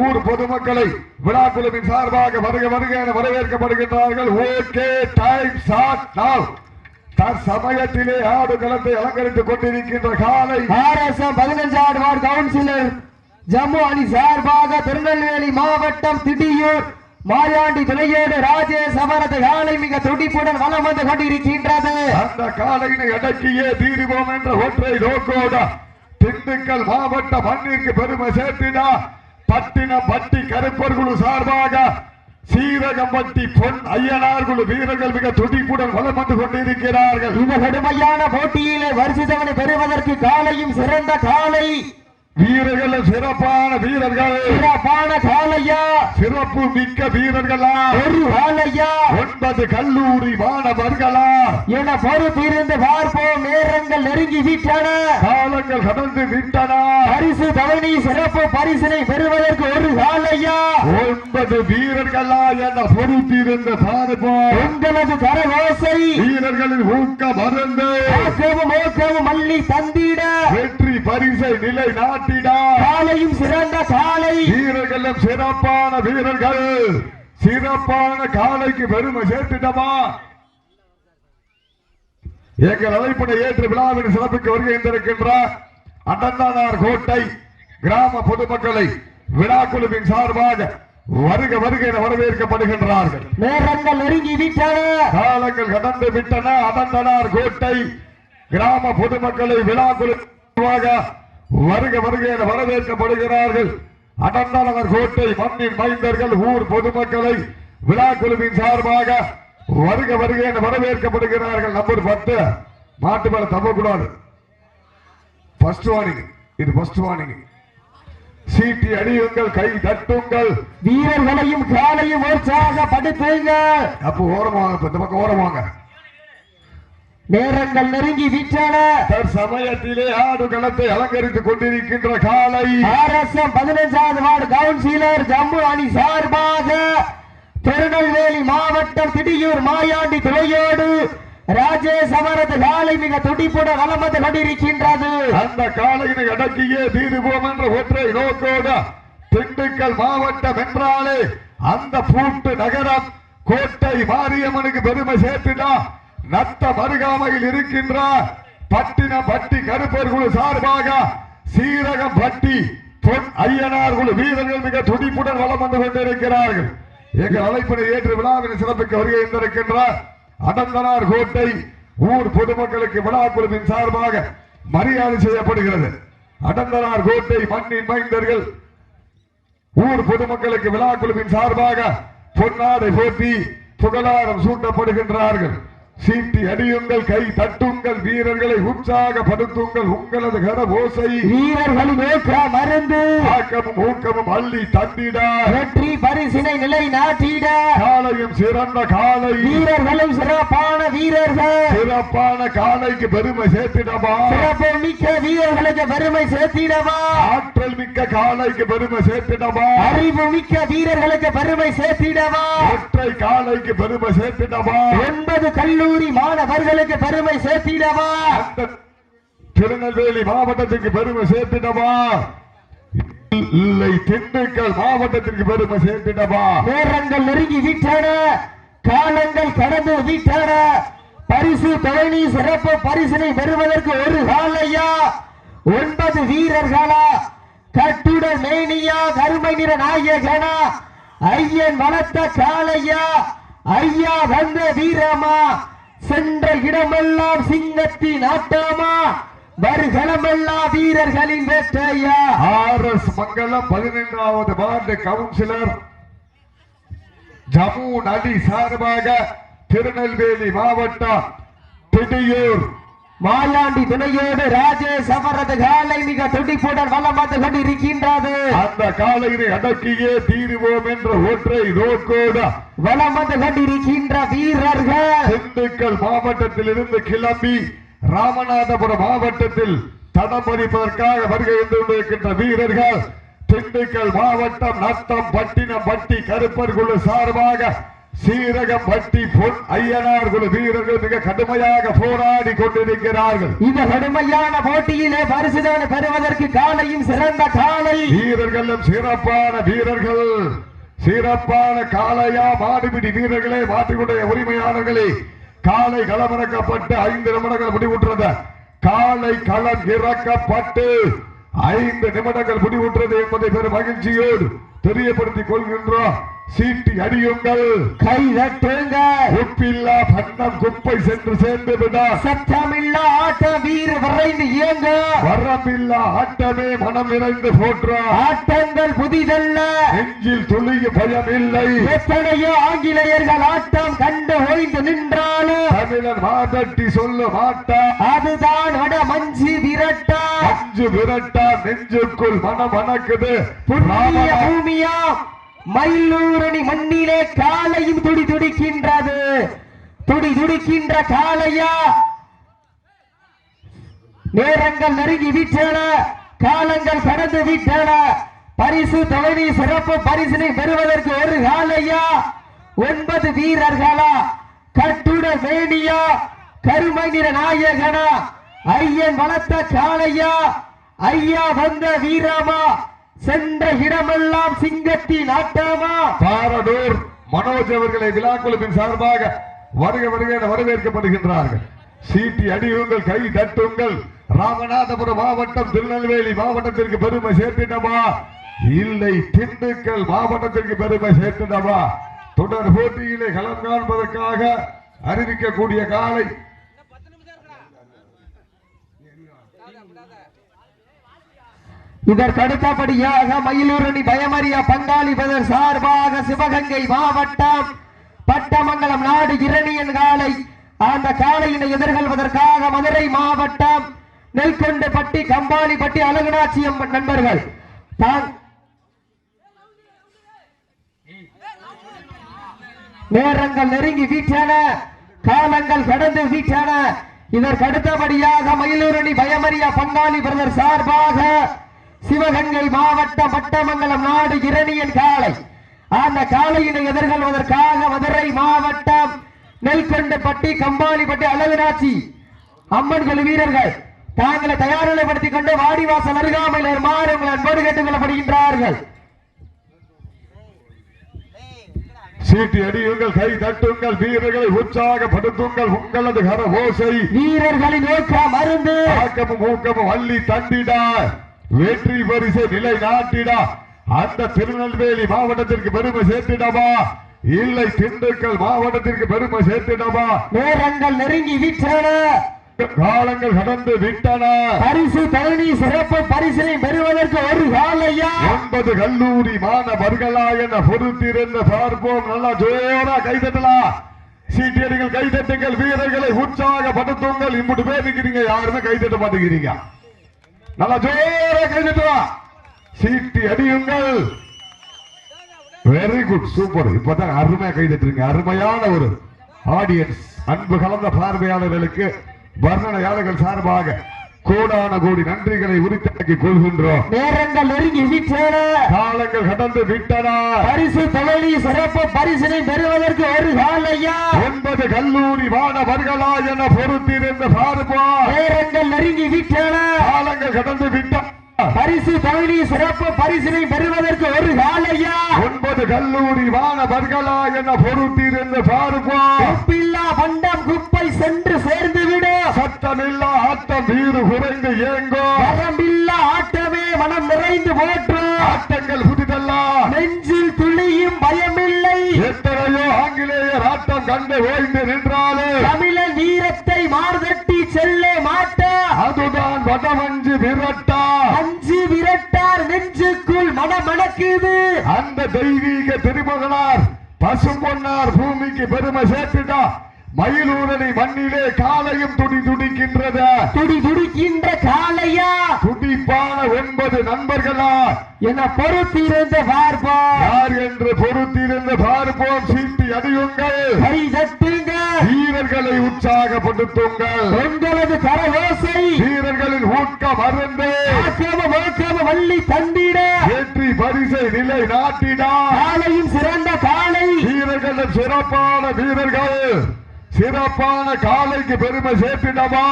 ஊர் பொதுமக்களை விழா குழுவின் சார்பாக வருக வருக என வரவேற்கப்படுகின்றார்கள். ஓகே டைம் நவ் தற்சமயத்திலே ஆடு களத்தை அலங்கரித்துக் கொண்டிருக்கின்ற காலை ஆர்எஸ்எம் பதினஞ்சாவது வார்டு கவுன்சிலர் ஜம்மு அணி சார்பாக திருநெல்வேலி மாவட்டம் திடியூர் மாயாண்டி துணையோடு ராஜேஷ் அவரது காலை மிக துடிப்புடன் வலம் வந்து கொண்டிருக்கின்றது. அந்த காலையினை அடக்கியே தீருவோம் என்ற ஒற்றை நோக்கோட திண்டுக்கல் மாவட்ட மண்ணிற்கு பெருமை சேர்த்திடா. பட்டினம் பட்டி கருப்பர் குழு சார்பாக சீரகம்பட்டி பொன் ஐயனார் குழு வீரர்கள் மிக துடிப்புடன் வலம் வந்து கொண்டிருக்கிறார்கள். இந்த கடுமையான போட்டியிலே வரிசைதவனை பெறுவதற்கு காலையும் சிறந்த காலை. வீரர்களும் சிறப்பான வீரர்கள். சிறப்பான காலையா சிறப்பு மிக்க வீரர்களா. ஒரு காலையா ஒன்பது கல்லூரி மாணவர்களா. என பொறுத்திருந்து பார்ப்போம் நேரங்கள் நெருங்கி விட்டன. காலங்கள் கடந்து விட்டன. பரிசு தவணி சிறப்பு பரிசினை பெறுவதற்கு ஒரு காலையா ஒன்பது வீரர்களா என பொறுத்திருந்து பார்ப்போம். உங்களது கரவோசை வீரர்களின் ஊக்க மருந்து. மல்லி தந்திட. பரிசை நிலை நாட்டிடா. காலையும் சிறந்த காலை வீரர்களும் சிறப்பான வீரர்கள். சிறப்பான காலைக்கு பெருமை சேர்த்திடமா எங்கள் அழைப்பினை ஏற்று விழாவின் சிறப்புக்கு வருகின்றிருக்கின்ற அடந்தானார் கோட்டை கிராம பொதுமக்களை விழா குழுவின் சார்பாக வருக வருக என வரவேற்கப்படுகின்றார்கள். நேரங்கள் நெருங்கி விட்டன. காலங்கள் கடந்து விட்டன. அடந்தனார் கோட்டை கிராம பொதுமக்களை விழா குழுவாக வருக வருக என வரவேற்கப்படுகிறார்கள். அடந்தனவர் கோட்டை மண்ணின் மைந்தர்கள் ஊர் பொதுமக்களை விழா குழுவின் சார்பாக வருக வருக என வரவேற்கப்படுகிறார்கள் நம்பர் பத்து மாட்டு மேல தப்பக்கூடாது ஃபர்ஸ்ட் வார்னிங் இது ஃபர்ஸ்ட் வார்னிங் சீட்டி அடியுங்கள் கை தட்டுங்கள். வீரர்களையும் காலையும் உற்சாகப்படுத்துங்க அப்போ ஓரமாங்க இப்ப இந்த பக்கம் ஓரமாங்க நேரங்கள் நெருங்கி விட்டன. தற்சமயத்திலே ஆடு களத்தை அலங்கரித்துக் கொண்டிருக்கின்ற காலை. ஆர்எஸ்எம் பதினஞ்சாவது வார்டு கவுன்சிலர் ஜம்மு அணி சார்பாக திருநெல்வேலி மாவட்டம் திடியூர் மாயாண்டி துறையோடு ராஜேஷ் அவரது காலை மிக துடிப்புடன் வலம் வந்து கொண்டிருக்கின்றது. அந்த காலையினை அடக்கியே தீருவோம் என்ற ஒற்றை நோக்கோடு திண்டுக்கல் மாவட்டம் என்றாலே அந்த பூட்டு நகரம் கோட்டை மாரியம்மனுக்கு பெருமை சேர்த்துடா நத்த மருகாமையில் இருக்கின்ற பட்டினம் பட்டி கருப்பர் குழு சார்பாக சீரகம் பட்டி ஐயனார் குழு வீரர்கள் மிக துடிப்புடன் வளம் வந்து கொண்டிருக்கிறார்கள். எங்கள் அழைப்பினை ஏற்று விழாவின் சிறப்புக்கு வருகை இருந்திருக்கின்றார் அடந்தனார் கோட்டை ஊர் பொதுமக்களுக்கு விழா குழுவின் சார்பாக மரியாதை செய்யப்படுகிறது. அடந்தனார் கோட்டை மண்ணின் மைந்தர்கள் ஊர் பொதுமக்களுக்கு விழா குழுவின் சார்பாக பொன்னாடை போட்டி புகழாரம் சூட்டப்படுகின்றார்கள். சீட்டி அடியுங்கள் கை தட்டுங்கள் வீரர்களை உற்சாகப்படுத்துங்கள் உங்களது கர ஓசை வீரர்களின் ஏற்ற மருந்து ஆக்கமும் ஊக்கமும் அள்ளி தந்திட வெற்றி பரிசினை நிலை நாட்டிட. காலையும் சிறந்த காலை. வீரர்களும் சிறப்பான வீரர்கள். சிறப்பான காலைக்கு பெருமை சேர்த்திடவா. சிறப்பு மிக்க வீரர்களுக்கு பெருமை சேர்த்திடவா. ஆற்றல் மிக்க காலைக்கு பெருமை சேர்த்திடவா. அறிவு மிக்க வீரர்களுக்கு பெருமை சேர்த்திடவா. ஒற்றை காலைக்கு பெருமை சேர்த்திடவா. ஒன்பது கல்லூரி மாணவர்களுக்கு பெருமை சேர்த்திடவா? திருநெல்வேலி மாவட்டத்துக்கு பெருமை சேர்த்திடவா? இல்லை திண்டுக்கல் மாவட்டத்திற்கு பெருமை சேர்த்திடவா? நேரங்கள் நெருங்கி விட்டன காலங்கள் கடந்து விட்டன பரிசு தொழிலி சிறப்பு பரிசினை பெறுவதற்கு ஒரு காலையா? ஒன்பது வீரர்களா? கட்டுட மேனியா? கருமை நிற நாயகனா? ஐயன் வளர்த்த காளையா? ஐயா வந்த வீரமா? சென்ற இடமெல்லாம் சிங்கத்தின் ஆட்டமா? வருகளமெல்லாம் வீரர்களின் வேட்டையா ஆர் எஸ் மங்கலம் பதினைந்தாவது வார்டு கவுன்சிலர். ஜம்மு நதி சார்பாக திருநெல்வேலி மாவட்டம் திடியூர். மாயாண்டி துணையோடு ராஜேஷ் அவரது காலை மிக துடிப்புடன் வலம் வந்து கொண்டிருக்கின்றது. அந்த காலையினை அடக்கியே தீருவோம் என்ற ஒற்றை நோக்கோடு வலம் வந்து கொண்டிருக்கின்ற வீரர்கள். திண்டுக்கல் மாவட்டத்தில் இருந்து கிளம்பி ராமநாதபுரம் மாவட்டத்தில் தடம் பதிப்பதற்காக வருகை கொண்டிருக்கின்ற வீரர்கள் திண்டுக்கல் மாவட்டம் நத்தம் பட்டினம் பட்டி கருப்பர் குழு சார்பாக சீரகம் பட்டி பொன் ஐயனார் குழு வீரர்கள் மிக கடுமையாக போராடி கொண்டிருக்கிறார்கள். இந்த கடுமையான போட்டியிலே பரிசுதான பெறுவதற்கு காலையும் சிறந்த காலை. வீரர்களும் சிறப்பான வீரர்கள். சிறப்பான காளையா மாடுபிடி வீரர்களே மாட்டுக்குடைய உரிமையாளர்களே. காலை களமிறக்கப்பட்டு ஐந்து நிமிடங்கள் முடிவுற்றது. காலை களம் இறக்கப்பட்டு ஐந்து நிமிடங்கள் முடிவுற்றது என்பதை பெரும் மகிழ்ச்சியோடு தெரியப்படுத்திக் கொள்கின்றோம். சீட்டி அடியுங்கள் கை தட்டுங்க உப்பில்லா பன்னம் குப்பை சென்று சேர்ந்து விட சத்தமில்லா ஆட்ட வீர விரைந்து இயங்க. வரமில்லா ஆட்டமே மனம் நிறைந்து போற்றார் ஆட்டங்கள் புதிதல்ல. நெஞ்சில் துளிய பயம் இல்லை எத்தனையோ ஆங்கிலேயர்கள் ஆட்டம் கண்டு ஓய்ந்து நின்றாலும் தமிழன் மாதட்டி சொல்ல மாட்டா. அதுதான் வட மஞ்சு விரட்டா. அஞ்சு விரட்டா நெஞ்சுக்குள் மனம் ராமனா- பூமியா? மயிலூரணி மண்ணிலே காலையும் துடி துடிக்கின்றது. துடி துடிக்கின்ற காளையா? நேரங்கள் நெருங்கி விட்டன காலங்கள் கடந்து விட்டன. பரிசு தொலைவி சிறப்பு பரிசினை பெறுவதற்கு ஒரு காலையா ஒன்பது வீரர்களா? கட்டுட வேணியா? கருமை நிற நாயகனா? ஐயன் வளர்த்த காளையா? ஐயா வந்த வீரமா? சென்ற இடமெல்லாம் சிங்கத்தின் ஆட்டமா பாரடூர் மனோஜ் அவர்களை விழாக்குழுவின் சார்பாக வருக வருக என வரவேற்கப்படுகின்றார்கள். சீட்டி அடியுங்கள் கை தட்டுங்கள். ராமநாதபுரம் மாவட்டம் திருநெல்வேலி மாவட்டத்திற்கு பெருமை சேர்த்திடவா? இல்லை திண்டுக்கல் மாவட்டத்திற்கு பெருமை சேர்த்திடவா? தொடர் போட்டியிலே களம் காண்பதற்காக அறிவிக்கக்கூடிய காலை இதற்கடுத்தபடியாக மயிலூரணி பயமறிய பங்காளி பதர் சார்பாக சிவகங்கை மாவட்டம் பட்டமங்கலம் நாடு இரணியன் காலை அந்த காலையினை எதிர்கொள்வதற்காக மதுரை மாவட்டம் நெல்கொண்டுப்பட்டி கம்பாலிப்பட்டி அழகுநாச்சியம் நண்பர்கள். நேரங்கள் நெருங்கி வீட்டன காலங்கள் கடந்து வீட்டன இதற்கு அடுத்தபடியாக மயிலூரணி பயமறிய பங்காளி பிரதர் சார்பாக சிவகங்கை மாவட்டம் பட்டமங்கலம் நாடு இரணியன் காளை. அந்த காளையினை எதிர்கொள்வதற்காக மதுரை மாவட்டம் நெல்கொண்டுப்பட்டி கம்பாலிப்பட்டி அழகுநாச்சி அம்மன் குழு வீரர்கள் தாங்களை தயார் நிலைப்படுத்திக் கொண்டு வாடிவாசல் அருகாமையில் உங்கள் அன்போடு கேட்டுக் கொள்ளப்படுகின்றார்கள் சீட்டி அடியுங்கள் கை தட்டுங்கள் வீரர்களை உற்சாகப்படுத்துங்கள் உங்களது கர ஓசை வீரர்களின் நோக்கம் மருந்து ஆக்கமும் ஊக்கமும் அள்ளி தண்டிடா வெற்றி பரிசை நிலை நாட்டிடா. அந்த திருநெல்வேலி மாவட்டத்திற்கு பெருமை சேர்த்திடவா? இல்லை திண்டுக்கல் மாவட்டத்திற்கு பெருமை சேர்த்திடவா? நேரங்கள் நெருங்கி விட்டன காலங்கள் கடந்து விட்டன. பரிசு தரணி சிறப்பு பரிசினை பெறுவதற்கு ஒரு காலையா? ஒன்பது கல்லூரி மாணவர்களா என பொறுத்திருந்த பார்ப்போம். நல்லா ஜோரா கைதட்டலாம் சீட்டியடிகள் கைதட்டுங்கள் வீரர்களை உற்சாகப்படுத்துங்கள். இம்புட்டு பேர் யாருமே கைதட்ட மாட்டேங்கிறீங்க. நல்லா ஜோரா கைதட்டலாம் சீட்டி அடியுங்கள். வெரி குட் சூப்பர் இப்பதான் அருமையா கைதட்டுறீங்க அருமையான ஒரு ஆடியன்ஸ் அன்பு கலந்த பார்வையாளர்களுக்கு வர்ணனையாளர்கள் சார்பாக கோடான கோடி நன்றிகளை உரித்தாக்கி கொள்கின்றோம். நேரங்கள் நெருங்கி விட்டன காலங்கள் கடந்து விட்டன. பரிசு தரணி சிறப்பு பரிசினை பெறுவதற்கு ஒரு காலையா ஒன்பது கல்லூரி மாணவர்களா என பொறுத்திருந்த பார்ப்போம். நேரங்கள் நெருங்கி விட்டன காலங்கள் கடந்து விட்டன. பரிசு தரணி சிறப்பு பரிசினை பெறுவதற்கு ஒரு காலையா ஒன்பது கல்லூரி மாணவர்களா என பொறுத்திருந்த பார்ப்போம். பண்டம் குப்பை சென்று சேர்ந்து விடு சட்டமில்லா ஆட்டம் வீறு குறைந்து ஏங்கோ வரம்பில்லா ஆட்டமே மனம் நிறைந்து போற்று. ஆட்டங்கள் புதிதல்ல. நெஞ்சில் துளியும் பயமில்லை. எத்தனையோ ஆங்கிலேயர் ஆட்டம் கண்டு ஓய்ந்து நின்றாலே தமிழன் வீரத்தை மார்தட்டி செல்ல மாட்டா அதுதான் வடமஞ்சு விரட்டா அஞ்சு விரட்டார் நெஞ்சுக்குள் மனமணக்குது அந்த தெய்வீக திருமகனார் பசும்பொன்னார் பூமிக்கு பெருமை சேர்த்துட்டா மயிலூரணி மண்ணிலே காலையும் துடி துடிக்கின்றது. துடி துடிக்கின்ற காளையா? துடிப்பான ஒன்பது நண்பர்களா? என பொறுத்திருந்த பார்ப்பா யார் என்று பொறுத்திருந்து பார்ப்போம் சீட்டி அடியுங்கள் கை தட்டுங்க வீரர்களை உற்சாகப்படுத்துங்கள் உங்களது கரவோசை வீரர்களின் ஊக்கம் அருந்து. வள்ளி தந்திட. வெற்றி பரிசை நிலை நாட்டினா காளையும் சிறந்த காளை வீரர்கள் மேலும் சிறப்பான வீரர்கள். சிறப்பான காலைக்கு பெருமை சேர்த்திடவா?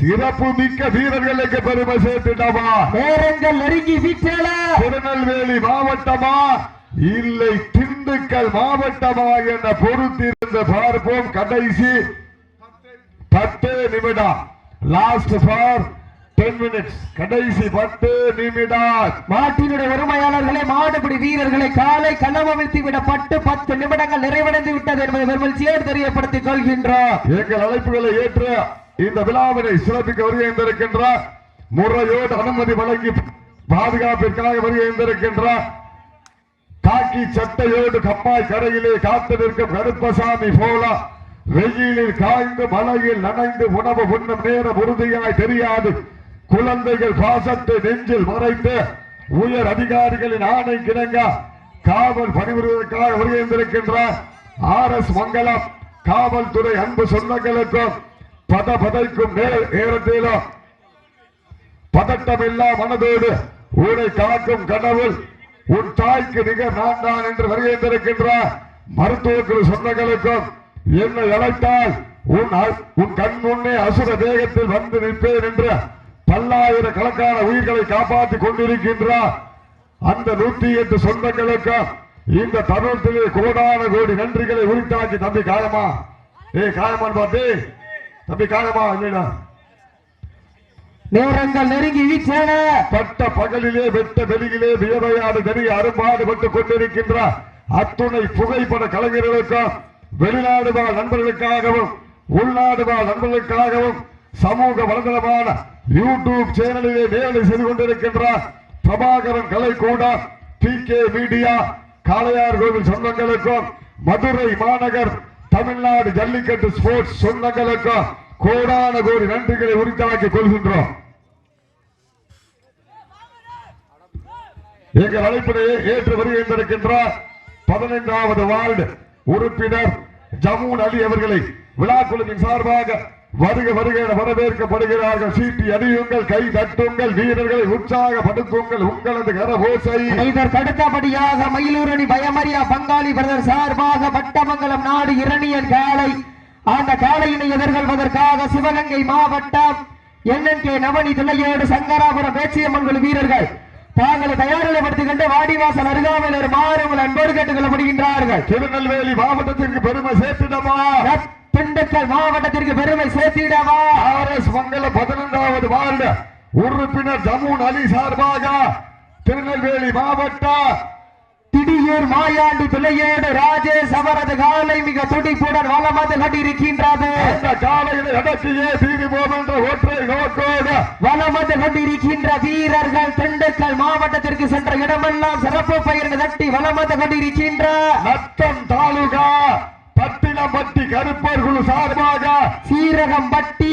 சிறப்பு மிக்க வீரர்களுக்கு பெருமை சேர்த்திடவா? நேரங்கள் நெருங்கி விட்டன திருநெல்வேலி மாவட்டமா? இல்லை திண்டுக்கல் மாவட்டமா என பொறுத்திருந்து பார்ப்போம். கடைசி பத்து நிமிடம். லாஸ்ட் ஃபார் டென் மினிட்ஸ் கடைசி பத்து நிமிடம். மாட்டினுடைய உரிமையாளர்களை மாடுபிடி வீரர்களை காலை களமவிழ்த்தி விடப்பட்டு பத்து நிமிடங்கள் நிறைவடைந்து விட்டது என்பதை பெருமகிழ்ச்சியோடு தெரியப்படுத்திக் கொள்கின்றோம் எங்கள் அழைப்புகளை ஏற்று இந்த விழாவினை சிறப்பிக்க வருகின்றிருக்கின்ற முறையோடு அனுமதி வழங்கி பாதுகாப்பிற்காக வருகின்றிருக்கின்ற காக்கி சட்டையோடு கம்மாய் கரையிலே காத்து நிற்கும் கருப்பசாமி போல வெயிலில் காய்ந்து மலையில் நனைந்து உணவு உண்ணும் நேரம் உறுதியாய் தெரியாது குழந்தைகள் பாசத்தை நெஞ்சில் மறைத்து உயர் அதிகாரிகளின் ஆணை கிணங்க காவல் பணிபுரிவதற்காக வருகின்றிருக்கின்ற ஆர் எஸ் மங்கலம் காவல்துறை அன்பு சொந்தங்களுக்கும் பத பதைக்கும் நே- நேரத்திலும் பதட்டமில்லா மனதோடு ஊரை காக்கும் கடவுள் உன் தாய்க்கு நிகர் நான் தான் என்று வருகின்றிருக்கின்ற மருத்துவர்கள் சொந்தங்களுக்கும் என்னை அழைத்தால் உன் உன் கண் முன்னே அசுர தேகத்தில் வந்து நிற்பேன் என்று பல்லாயிரக்கணக்கான உயிர்களை காப்பாற்றிக் கொண்டிருக்கின்றார். அந்த நூற்றி எட்டு சொந்தங்களுக்கும் இந்த தருணத்திலே கோடான கோடி நன்றிகளை உரித்தாக்கி தம்பி காயமா. ஏய் காயமான்னு பாத்து தம்பி காயமா இல்லைடா நேரங்கள் நெருங்கி வீச்சேன பட்ட பகலிலே வெட்ட வெளியிலே வியவையாடு தெரிய அரும்பாடுபட்டுக் கொண்டிருக்கின்ற அத்துணை புகைப்பட கலைஞர்களுக்கும் வெளிநாடு வாழ் நண்பர்களுக்காகவும் உள்நாடு வாழ் நண்பர்களுக்காகவும் சமூக வலைதளமான யூடியூப் சேனலிலே வேலை செய்து கொண்டிருக்கின்ற பிரபாகரன் கலை கூடம் D K media Kalaiyar Kovil சொந்தங்களுக்கும் மதுரை மாநகர் தமிழ்நாடு ஜல்லிக்கட்டு ஸ்போர்ட்ஸ் சொந்தங்களுக்கும் கோடான கோடி நன்றிகளை உரித்தாக்கி கொள்கின்றோம். எங்கள் அழைப்பினை ஏற்று வருகின்றிருக்கின்ற பதினைந்தாவது வார்டு உறுப்பினர் ஜமூன் அலி அவர்களை விழாக்குழுவின் சார்பாக வருக வருக என வரவேற்கப்படுகிறார்கள். சீட்டி அடியுங்கள் கை தட்டுங்கள் வீரர்களை உற்சாகப்படுத்துங்கள். உங்களது கரகோசை. இதற்கு அடுத்தபடியாக மயிலூரணி பயமரியா பங்காளி பிரதர் சார்பாக பட்டமங்கலம் நாடு இரணியன் காலை அந்த காலையினை எதிர்கொள்வதற்காக சிவகங்கை மாவட்டம் என்என்கே நவனி துளையோடு சங்கராபுரம் பேச்சியம்மன் குழு வீரர்கள் தாங்களை தயாரிப்படுத்திக் கொண்டு வாடிவாசல் அருகாமையில் மாறுங்கள் அன்போடு கேட்டுக் கொள்ளப்படுகின்றார்கள் திருநெல்வேலி மாவட்டத்திற்கு பெருமை சேர்த்திடமா திண்டுக்கல் மாவட்டத்திற்கு பெருமை சேர்த்திடவா? ஆர் எஸ் மங்கல பதினொன்றாவது வார்டு உறுப்பினர் ஜமூன் அலி சார்பாக திருநெல்வேலி மாவட்டம் திடீர் மாயாண்டி துளையோடு ராஜேஷ் அவரது காலை மிக துடிப்புடன் வளமது கொண்டிருக்கின்றது. வளமது கொண்டிருக்கின்ற வீரர்கள் திண்டுக்கல் மாவட்டத்திற்கு சென்ற இடமெல்லாம் சிறப்பு பெயர்கள் தட்டி வளமது கொண்டிருக்கின்ற நத்தம் தாலுகா பட்டினப்பட்டி கருப்பர் குழு சார்பாக சீரகம்பட்டி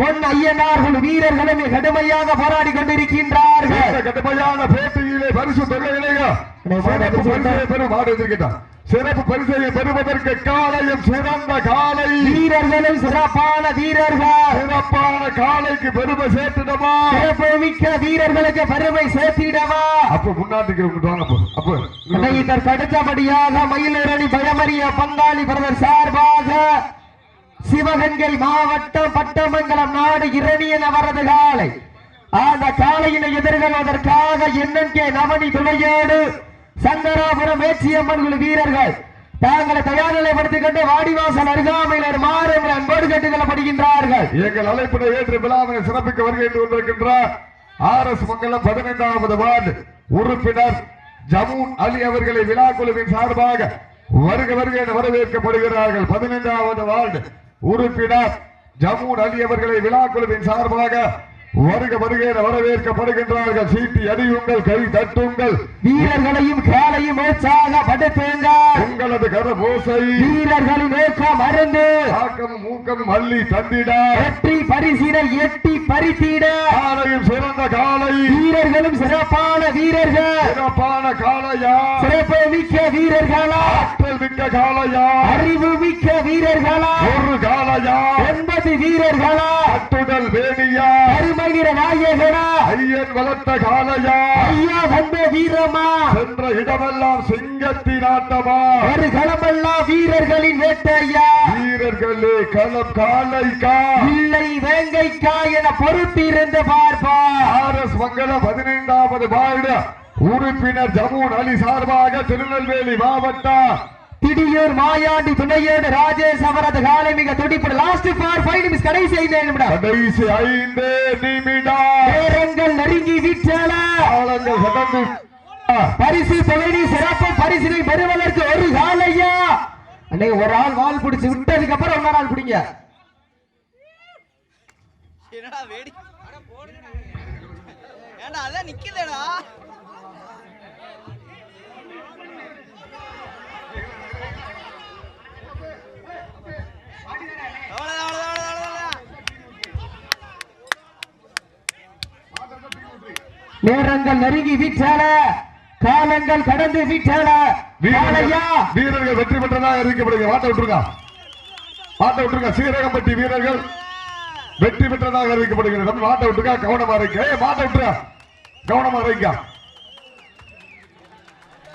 பொன் ஐயனார் குழு வீரர்களுமே கடுமையாக போராடி கொண்டிருக்கின்றார்கள். கடுமையான போட்டியிலே பரிசு சிறப்பு பரிசை பெறுவதற்கு காலையும் சிறந்த காலை. வீரர்களும் சிறப்பான வீரர்கள். சிறப்பான காலைக்கு பெருமை சேர்த்துடமா சிறப்பு மிக்க வீரர்களுக்கு பெருமை சேர்த்திடவா? அப்ப அப்போ அப்போ இதற்கு அடுத்தபடியாக மயிலரணி பயமறிய பங்காளி பிரதர் சார்பாக சிவகங்கை மாவட்டம் பட்டமங்கலம் நாடு இரணியன் அவரது காலை. அந்த காலையினை எதிர்கொள்வதற்காக என்என்கே நவனி துணையோடு சங்கராபுரம் வேச்சியம்மன் குழு வீரர்கள் தாங்களை தயார் நிலைப்படுத்திக் கொண்டு வாடிவாசல் அருகாமையினர் மாறுங்கள் அன்போடு கேட்டுக் கொள்ளப்படுகின்றார்கள். எங்கள் அழைப்பினை ஏற்று விழாவினை சிறப்பிக்க வருகை கொண்டிருக்கின்ற ஆர் எஸ் மங்கலம் பதினைந்தாவது வார்டு உறுப்பினர் ஜமூன் அலி அவர்களை விழா குழுவின் சார்பாக வருக வருக என வரவேற்கப்படுகிறார்கள். பதினைந்தாவது வார்டு உறுப்பினர் ஜமூன் அலி அவர்களை விழா குழுவின் சார்பாக வருக வருக வரவேற்கப்படுகின்றார்கள். சீட்டி அடியுங்கள் கை தட்டுங்கள் வீரர்களையும் காலையும் உற்சாகப்படுத்துங்கள் உங்களது கரபோசை. வீரர்களின் நோக்கம் அருந்து ஆக்கமும் ஊக்கமும் அள்ளி தந்திட. வெற்றி பரிசினை எட்டி பறித்திட. காலையும் சிறந்த காலை. வீரர்களும் சிறப்பான வீரர்கள். சிறப்பான காளையா சிறப்பு மிக்க வீரர்களா? ஆற்றல் மிக்க காளையா அறிவு மிக்க வீரர்களா? ஒரு காளையா ஒன்பது வீரர்களா? அட்டுடல் வேணியா? கரும நிற நாயகனா? ஐயன் வளர்த்த காலையா ஐயா வந்த வீரமா? சென்ற இடமெல்லாம் சிங்கத்தின் ஆட்டமா ஒரு களமெல்லாம் வீரர்களின் வேட்டையா? வீரர்களே களம் காலைக்கா இல்லை வேங்கைக்கா என பொறுத்திருந்து பார்ப்பா. ஆர் எஸ் மங்கலம் பதினைந்தாவது வார்டு உறுப்பினர் ஜமூன் அலி சார்பாக திருநெல்வேலி மாவட்டம் திடீர் மாயாண்டி துணையோடு ராஜேஷ் அவரது காலை மிக துடிப்பு லாஸ்ட் ஃபார் ஃபைவ் நிமிஷம் கடைசி ஐந்து நிமிடம் கடைசி ஐந்து நிமிடம். நேரங்கள் நெருங்கி கடந்து பரிசு தொகையை சிறப்பு பரிசினை பெறுவதற்கு ஒரு காலையா? அன்னைக்கு ஒரு ஆள் வால் பிடிச்சு விட்டதுக்கு அப்புறம் இன்னொரு ஆள் பிடிங்க. என்னடா வேடி? ஏண்டா அதான் நிக்குதேடா நேரங்கள் நெருங்கி விட்டன காலங்கள் கடந்து விட்டன வீரர்கள் வெற்றி பெற்றதாக அறிவிக்கப்படுங்க மாட்ட விட்டுருங்க. மாட்ட விட்டுருங்க. சீரகம்பட்டி வீரர்கள் வெற்றி பெற்றதாக அறிவிக்கப்படுகிறது. நம்ம மாட்ட விட்டுருங்க. கவனமா இருக்க மாட்ட விட்டுருங்க. கவனமா இருக்க